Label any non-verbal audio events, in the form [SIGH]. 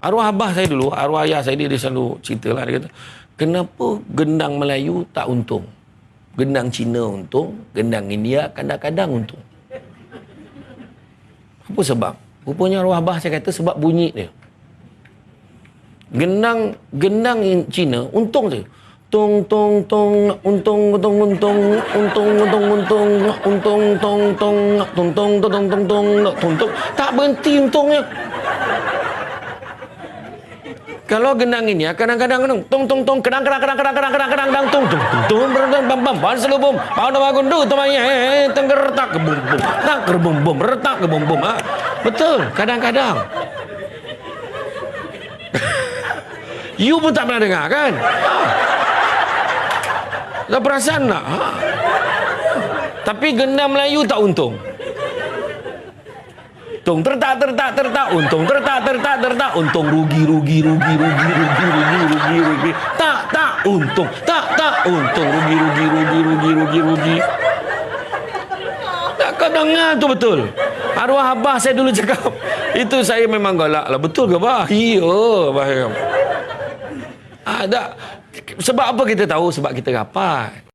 Arwah abah saya dulu, arwah ayah saya dia, dia selalu cerita lah. Dia kata, kenapa gendang Melayu tak untung? Gendang Cina untung, gendang India kadang-kadang untung. Apa sebab? Rupanya arwah abah saya kata sebab bunyi dia. Gendang gendang in- Cina untung saja. Tung tung tung untung untung untung untung untung untung untung tong tung tung tung tung tung tung tung tung tak berhenti untungnya kalau genang ini kadang-kadang genung tung tung tung kenang kenang kenang kenang kenang kenang kenang tung tung tung tung bam bam bam bam bam selubum pau nama gundu temanya tengger tak kebum bum tak kebum bum retak kebum bum ah betul kadang-kadang you pun tak pernah dengar kan tak perasan tak tapi genda Melayu tak untung Untung tertak tertak tertak. Untung tertak tertak tertak. Untung rugi rugi rugi rugi rugi rugi rugi rugi. Tak tak untung. Tak tak untung. Rugi rugi rugi rugi rugi rugi. Tak kau dengar tu betul. Arwah abah saya dulu cakap [LAUGHS] itu saya memang galak lah. Betul ke bah iya bah ada. Sebab apa kita tahu? Sebab kita rapat